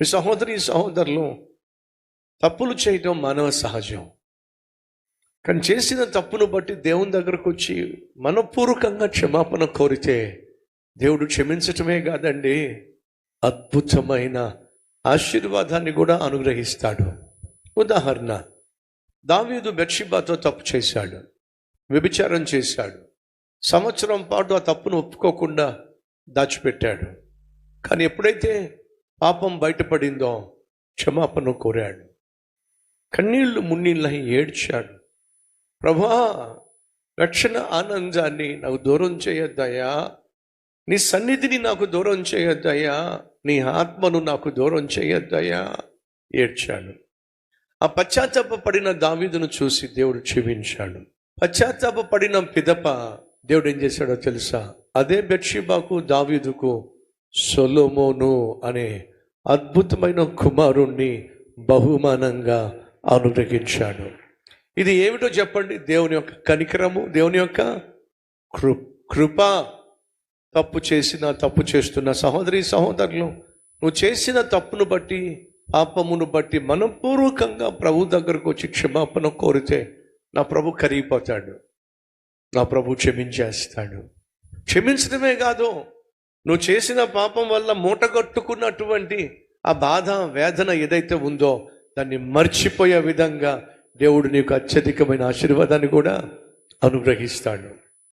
మీ సహోదరి సహోదరులు తప్పులు చేయటం మానవ సహజం. కానీ చేసిన తప్పును బట్టి దేవుని దగ్గరకు వచ్చి మనపూర్వకంగా క్షమాపణ కోరితే దేవుడు క్షమించటమే కాదండి అద్భుతమైన ఆశీర్వాదాన్ని కూడా అనుగ్రహిస్తాడు. ఉదాహరణ దావీదు బెర్షిబాతో తప్పు చేశాడు వ్యభిచారం చేశాడు. సంవత్సరం పాటు ఆ తప్పును ఒప్పుకోకుండా దాచిపెట్టాడు. కానీ ఎప్పుడైతే పాపం బయటపడిందో క్షమాపణ కోరాడు. కన్నీళ్ళు మున్నీళ్ళని ఏడ్చాడు. ప్రభా రక్షణ ఆనందాన్ని నాకు దూరం చేయొద్దయ్యా. నీ సన్నిధిని నాకు దూరం చేయొద్దయ్యా. నీ ఆత్మను నాకు దూరం చేయొద్దయ్యా. ఏడ్చాడు. ఆ పశ్చాత్తాప పడిన దావీదును చూసి దేవుడు క్షమించాడు. పశ్చాత్తాప పడిన పిదప దేవుడు ఏం చేశాడో తెలుసా? అదే బెట్షిబాకు దావీదుకు సొలోమోను అనే అద్భుతమైన కుమారుణ్ణి బహుమానంగా అనుగ్రహించాడు. ఇది ఏమిటో చెప్పండి? దేవుని యొక్క కనికరము దేవుని యొక్క కృ కృప. తప్పు చేసిన తప్పు చేస్తున్న సహోదరి సహోదరులు నువ్వు చేసిన తప్పును బట్టి పాపమును బట్టి మనపూర్వకంగా ప్రభు దగ్గరకు వచ్చి క్షమాపణ కోరితే నా ప్రభు కరిగిపోతాడు. నా ప్రభు క్షమించేస్తాడు. క్షమించడమే కాదు నువ్వు చేసిన పాపం వల్ల మూటగట్టుకున్నటువంటి ఆ బాధ వేదన ఏదైతే ఉందో దాన్ని మర్చిపోయే విధంగా దేవుడు నీకు అత్యధికమైన ఆశీర్వాదాన్ని కూడా అనుగ్రహిస్తాడు.